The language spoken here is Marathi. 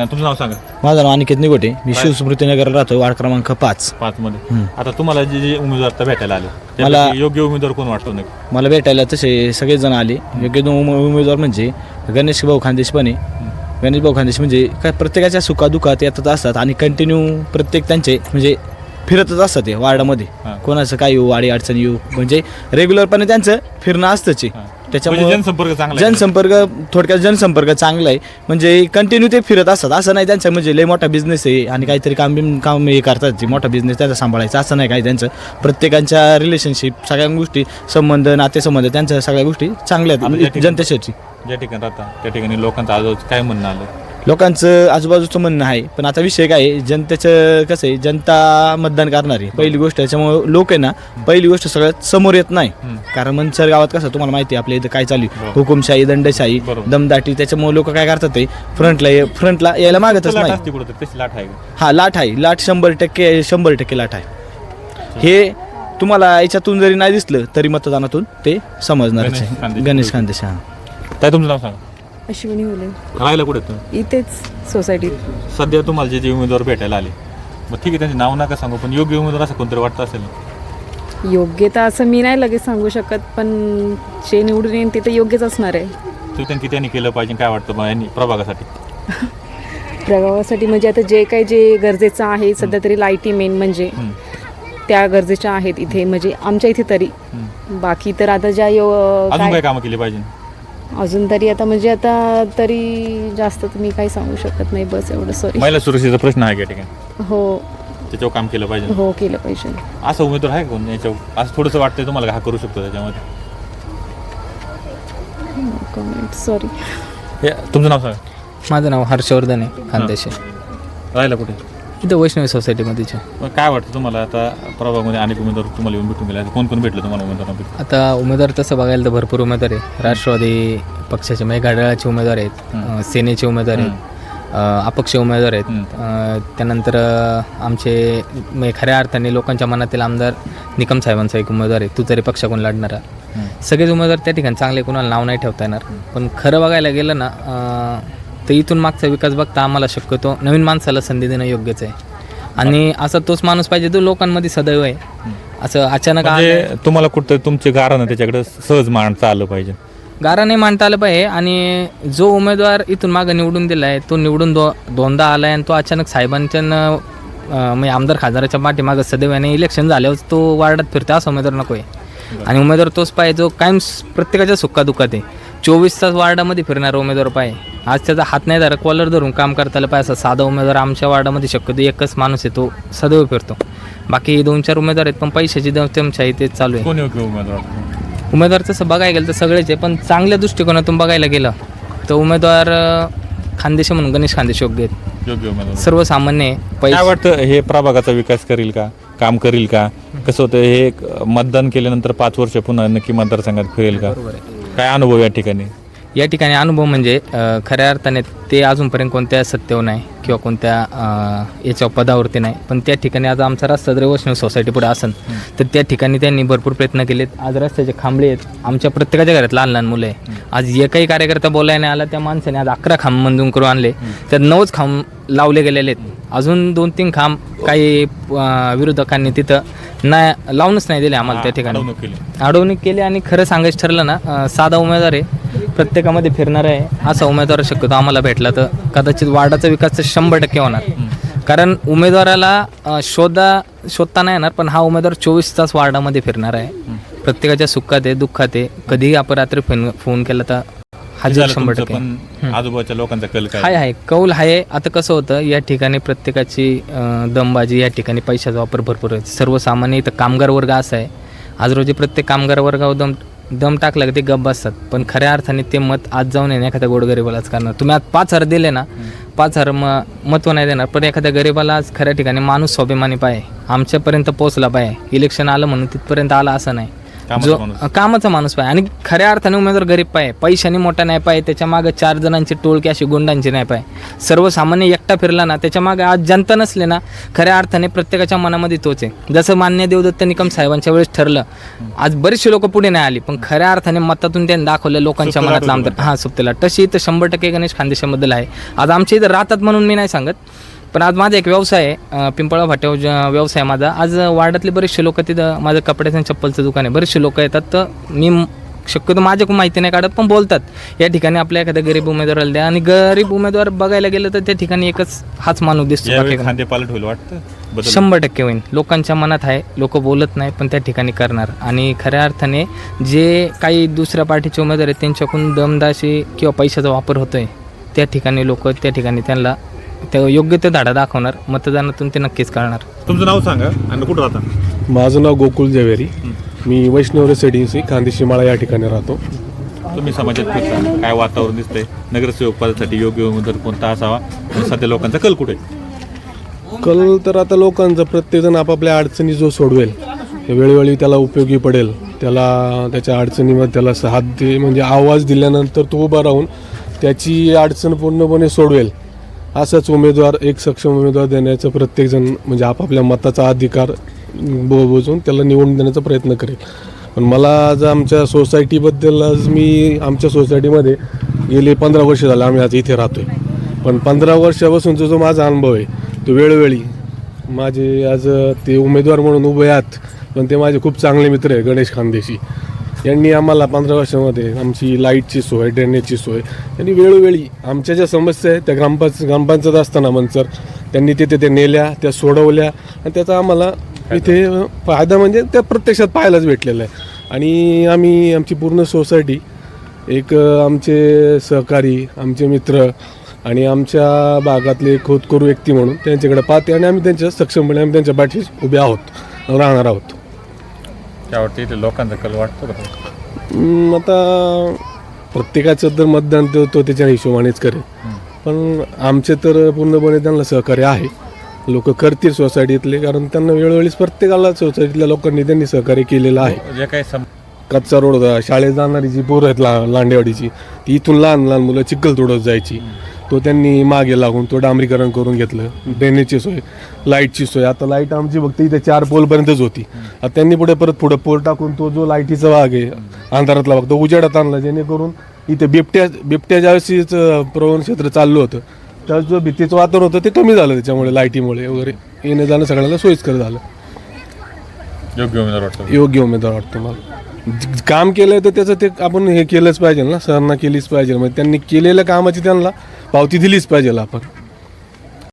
सांगा तुमचं नाव सांगा. माझं नाव अनिकेत निगोटे. मी शिवस्मृतीनगरला राहतो वार्ड क्रमांक पाच. पाच मध्ये. आता तुम्हाला जे जे उमेदवार आता भेटायला आले. मला- त्यापैकी योग्य उमेदवार कोण वाटतो नक्की मला भेटायला तसे सगळेच जण आले. योग्य दोन उमे- उमेदवार म्हणजे गणेश भाऊ खानदेश पण. आहे गणेश भाऊ खानदेश म्हणजे काय प्रत्येकाच्या सुखादुखात येतच असतात आणि कंटिन्यू प्रत्येक त्यांचे म्हणजे फिरतच असतात ते वार्डामध्ये. हां. कोणाचं काय येऊ वाडी अडचण येऊ. म्हणजे रेग्युलरपणे त्यांचं फिरणं असतंच आहे त्याच्यामुळे जनसंपर्क चांगला आहे. जनसंपर्क थोडक्यात जनसंपर्क चांगला आहे. म्हणजे कंटिन्यू ते फिरत असतात. असं नाही त्यांचं म्हणजे लय मोठा बिझनेस आहे आणि काहीतरी काम बिम काम हे करतात ते मोठा बिझनेस त्यांचा सांभाळायचा. असं नाही काही त्यांचं. प्रत्येकांच्या रिलेशनशिप सगळ्या गोष्टी संबंध नातेसंबंध त्यांच्या सगळ्या गोष्टी चांगल्या आहेत. ठिकाणी- जनतेसाठी. ज्या ठिकाणी राहता त्या ठिकाणी लोकांचं आजूबाजू काय म्हणणं आलं? लोकांचं आजूबाजूचं म्हणणं आहे पण आता विषय काय आहे जनतेचं कसं आहे जनता मतदान करणार आहे पहिली गोष्ट त्याच्यामुळे लोक आहे ना पहिली गोष्ट सगळ्यात समोर येत नाही. कारण मनसर गावात कसं तुम्हाला माहिती आहे आपल्या इथं काय चालू आहे. हुकुमशाही दंडशाही. दमदाटी त्याच्यामुळे लोक काय करतात ते फ्रंटला फ्रंटला यायला मागतच लाट नाही असते कुठं तशी लाट आहे का? हा लाट आहे लाट शंभर टक्के शंभर टक्के लाट आहे हे तुम्हाला याच्यातून जरी नाही दिसलं तरी मतदानातून ते समजणारच गणेश आहे खानदेश. गणेश खानदेश हा काय तुमचं नाव सांगा अश्विनी हुले. राहायला कुठे तुम्ही? इथेच सोसायटीत सध्या तुम्हाला जे जे उमेदवार भेटायला आले. मग ठीक आहे त्यांचे नाव नका सांगू पण योग्य उमेदवार असं कोणतरी वाटतं असेल? ना. योग्यता असं मी नाही लगेच सांगू शकत पण जे निवडून येईन ते तर योग्यच असणार आहे. तू त्यांनी त्यांनी केलं पाहिजे काय वाटतं मग यांनी प्रभागासाठी? प्रभावासाठी म्हणजे आता जे काही जे गरजेचं आहे सध्या तरी लाईटी मेन म्हणजे हम्म. त्या गरजेच्या आहेत इथे म्हणजे आमच्या इथे तरी. हम्म. बाकी तर आता ज्या यो अजून काय काय कामं केली पाहिजे? अजून तरी आता म्हणजे आता तरी जास्त मी काही सांगू शकत नाही बस एवढं सॉरी महिला सुरक्षेचा प्रश्न आहे का या ठिकाणी? हो. त्याच्यावर काम केलं पाहिजे हो केलं पाहिजे. असं उमेदवार आहे कोण? याच्यावर असं थोडंसं वाटतंय तुम्हाला का हा करू शकतो त्याच्यामध्ये? कमेंट सॉरी हे तुमचं नाव सांगा. माझं नाव हर्षवर्धन आहे खानदेशी. राहायला कुठे? इथं वैष्णवी सोसायटीमध्येच काय वाटतं तुम्हाला? आता प्रभागामध्ये अनेक उमेदवार तुम्हाला येऊन भेटून गेले. कोण कोण भेटलं तुम्हाला उमेदवारांपैकी? आता उमेदवार तसं बघायला तर भरपूर उमेदवार आहे राष्ट्रवादी पक्षाचे म्हणजे घड्याळाचे उमेदवार आहेत. अं, सेनेचे उमेदवार आहेत. अं, अपक्ष उमेदवार आहेत. अं, त्यानंतर अं, आमचे म्हणजे खऱ्या अर्थाने लोकांच्या मनातील आमदार निकम साहेबांचा एक उमेदवार आहे. तू तरी पक्षाकडून लढणारा. सगळेच उमेदवार त्या ठिकाणी चांगले कोणाला नाव नाही ठेवता येणार. पण खरं बघायला गेलं ना अं, तर इथून मागचा विकास बघता आम्हाला शक्यतो नवीन माणसाला संधी देणं योग्यच आहे. आणि असा तोच माणूस पाहिजे जो लोकांमध्ये सदैव आहे. असं अचानक आलं म्हणजे तुम्हाला कुठं तुमचे गारानं त्याच्याकडे सहज मांडता आलं पाहिजे. गारा नाही मांडता आलं पाहिजे आणि जो उमेदवार इथून मागं निवडून दिला आहे तो निवडून दो दोनदा आला आहे आणि तो अचानक साहेबांच्या न अं, म्हणजे आमदार खासदाराच्या पाठीमागं सदैव आणि इलेक्शन झाल्यावर तो वार्डात फिरतो असा उमेदवार नको आहे. आणि उमेदवार तोच पाहिजे जो कायम स- प्रत्येकाच्या सुखादुखात आहे. चोवीस तास वार्डामध्ये फिरणारा उमेदवार पाहिजे. आज त्याचा हात नाही धरा कॉलर धरून काम करता आलं पाहिजे असा साधा उमेदवार आमच्या वार्डामध्ये शक्यतो एकच माणूस आहे तो सदैव फिरतो. बाकी दोन चार उमेदवार आहेत पण पैशाची दमशाही तेच चालू आहे. कोण योग्य उमेदवार? उमेदवार तसं बघायला गेलं तर सगळेच आहे पण चांगल्या दृष्टिकोनातून बघायला गेलं तर उमेदवार अं, खानदेशी म्हणून गणेश खानदेश योग्य आहेत. योग्य उमेदवार. सर्वसामान्य आहे काय पैसे वाटतं हे प्रभागाचा विकास करील का? काम करील का? कसं होतं हे एक मतदान केल्यानंतर पाच वर्ष पुन्हा नक्की मतदारसंघात फिरेल का? काय अनुभव या ठिकाणी? या ठिकाणी अनुभव म्हणजे खऱ्या अर्थाने ते अजूनपर्यंत कोणत्या सत्तेवर नाही किंवा कोणत्या अं, याच्यावर पदावरती नाही. पण त्या ठिकाणी आज आमचा रस्ता जर वैष्णव सोसायटी पुढे असेल तर त्या ठिकाणी त्यांनी भरपूर प्रयत्न केलेत. आज रस्त्याचे खांबळे आहेत. आमच्या प्रत्येकाच्या घरात लहान लहान मुलं आहे आज एकही कार्यकर्ता बोलायला नाही आला त्या माणसाने आज अकरा खांब मंजूर करून आणले. त्यात नऊच खांब लावले गेलेले आहेत. अजून दोन तीन खांब काही विरोधकांनी तिथं नाही लावूनच नाही दिले आम्हाला त्या ठिकाणी. अडवणूक केली. आणि खरं सांगायचं ठरलं ना साधा उमेदवार आहे. प्रत्येकामध्ये फिरणार आहे. असा उमेदवार शक्यतो आम्हाला भेटला तर कदाचित वार्डाचा विकास तर शंभर टक्के होणार. कारण उमेदवाराला अं, शोधा शोधता नाही येणार पण हा उमेदवार चोवीस तास वार्डामध्ये फिरणार आहे. प्रत्येकाच्या सुखात आहे दुःखात आहे. कधीही अपरात्री फोन फोन केला तर हजर झालं शंभर तुमचं टक्के. पण आजूबाजूच्या लोकांचा कल काय? हाय हाय. कौल आहे. आता कसं होतं या ठिकाणी प्रत्येकाची अं, दमबाजी या ठिकाणी पैशाचा वापर भरपूर आहे. सर्वसामान्य इथं कामगार वर्ग असा आहे. आज रोजी प्रत्येक कामगार वर्गावर दम दम टाकला की ते गप्प असतात पण खऱ्या अर्थाने ते मत आज जाऊन येणे एखाद्या गोडगरीबालाच करणार. तुम्ही आज पाच हजार दिले ना पाच हजार म महत्त्व नाही देणार. पण एखाद्या गरीबाला आज खऱ्या ठिकाणी माणूस स्वाभिमानी पाहिजे. आमच्यापर्यंत पोहोचला पाहिजे. इलेक्शन आलं म्हणून तिथपर्यंत आला असं नाही. कामाचा जो माणूस. कामाचा माणूस पाहिजे. आणि खऱ्या अर्थाने उमेदवार गरीब पाहिजे. पैशाने मोठा नाही पाहिजे त्याच्यामागे चार जणांची टोळकी अशी गुंडांची नाही पाहिजे. सर्वसामान्य एकटा फिरला ना त्याच्यामागे आज जनता नसले ना खऱ्या अर्थाने प्रत्येकाच्या मनामध्ये तोच आहे. जसं मान्य देवदत्त निकम साहेबांच्या वेळेस ठरलं आज बरेचसे लोक पुढे नाही आली पण खऱ्या अर्थाने मतातून त्यांनी दाखवलं लोकांच्या मनातला लाट आमदार हां सुप्तेला तशी तर शंभर टक्के गणेश खानदेशाबद्दल आहे आज आमच्या इथं राहतात म्हणून मी नाही सांगत. पण आज माझा एक व्यवसाय आहे पिंपळा ज- व्यवसाय आहे माझा. आज वाड्यातले बरेचसे लोक तिथं माझं कपड्याचं आणि चप्पलचं दुकान आहे. बरेचसे लोक येतात तर मी शक्यतो माझ्याकडून माहिती नाही काढत पण बोलतात या ठिकाणी आपल्या एखाद्या गरीब उमेदवाराला द्या. आणि गरीब उमेदवार बघायला गेलं तर त्या ठिकाणी एकच हाच माणूस दिसतो पालट होईल वाटतं? शंभर टक्के होईल. लोकांच्या मनात आहे लोक बोलत नाही पण त्या ठिकाणी करणार. आणि खऱ्या अर्थाने जे काही दुसऱ्या पार्टीचे उमेदवार आहेत त्यांच्याकडून दमदाशी किंवा पैशाचा वापर होतोय त्या ठिकाणी लोक त्या ठिकाणी त्यांना त्या योग्य ते धाडा दाखवणार मतदानातून ते नक्कीच कळणार. तुमचं नाव सांगा आणि कुठं राहता? माझं नाव गोकुल जवेरी मी वैष्णव रेसिडेन्सी खांदेशी माळा या ठिकाणी राहतो. तुम्ही समाजात फिरता काय वातावरण दिसतंय? नगरसेवक पदासाठी योग्य उमेदवार कोणता असावा? आणि सध्या लोकांचा कल कुठे? आहे? कल तर आता लोकांचा प्रत्येकजण आपापल्या अडचणी जो सोडवेल ते वेळोवेळी त्याला उपयोगी पडेल. त्याला त्याच्या अडचणीमध्ये त्याला साथ दे म्हणजे आवाज दिल्यानंतर तो उभा राहून त्याची अडचण पूर्णपणे सोडवेल. असाच उमेदवार एक सक्षम उमेदवार देण्याचं प्रत्येकजण म्हणजे आपापल्या मताचा अधिकार बो बोजून त्याला निवडून देण्याचा प्रयत्न करेल. पण मला आज आमच्या सोसायटीबद्दल आज मी आमच्या सोसायटीमध्ये गेले पंधरा वर्ष झाले आम्ही आज इथे राहतो आहे पण पंधरा वर्षापासूनचा जो माझा अनुभव आहे तो वेळोवेळी माझे आज ते उमेदवार म्हणून उभे आहेत पण ते माझे खूप चांगले मित्र आहे गणेश खानदेशी. यांनी आम्हाला पंधरा वर्षामध्ये आमची लाईटची सोय ड्रेनेजची सोय त्यांनी वेळोवेळी आमच्या ज्या समस्या आहेत त्या ग्रामपंच ग्रामपंचायत असताना मनसर त्यांनी तिथे ते नेल्या त्या सोडवल्या आणि त्याचा आम्हाला इथे फायदा म्हणजे त्या प्रत्यक्षात पाहायलाच भेटलेला आहे. आणि आम्ही आमची पूर्ण सोसायटी एक आमचे सहकारी आमचे मित्र आणि आमच्या भागातले खोदकरू व्यक्ती म्हणून त्यांच्याकडे पाहते आणि आम्ही त्यांच्या सक्षमपणे आम्ही त्यांच्या पाठीस उभे आहोत राहणार आहोत. त्यावरती इथे लोकांचा कल वाटतो का आता प्रत्येकाचं तर मतदान तो तो त्याच्या हिशोबानेच करेल. पण आमचे तर पूर्णपणे त्यांना सहकार्य आहे. लोक करतील सोसायटीतले कारण त्यांना वेळोवेळीच प्रत्येकाला सोसायटीतल्या लोकांनी त्यांनी सहकार्य केलेलं आहे. जे काही सम कच्चा रोड होता शाळेत जाणारी जी पोरं आहेत ला लांडेवाडीची ती इथून लहान लहान मुलं चिखल तोडत जायची तो त्यांनी मागे लागून तो डांबरीकरण करून घेतलं. ड्रेनेजची सोय लाईटची सोय. आता लाइट आमची फक्त इथे चार पोलपर्यंतच होती. आता त्यांनी पुढे परत पुढे पोल टाकून तो जो लाईटीचा भाग आहे अंधारातला भाग तो उजेडात आणला. जेणेकरून इथे बिबट्या बिबट्या ज्यावेळेस प्रवण क्षेत्र चाललं होतं त्यावेळेस जो भीतीचं वातावरण होतं ते कमी झालं त्याच्यामुळे लाईटीमुळे वगैरे. येणं जाणं सगळ्यांना सोयीस्कर झालं. योग्य उमेदवार वाटतो. योग्य उमेदवार वाटतो मला. काम केलं तर त्याचं ते आपण हे केलंच पाहिजे ना सरांना केलीच पाहिजे. मग त्यांनी केलेल्या कामाची त्यांना पावती दिलीच पाहिजे आपण.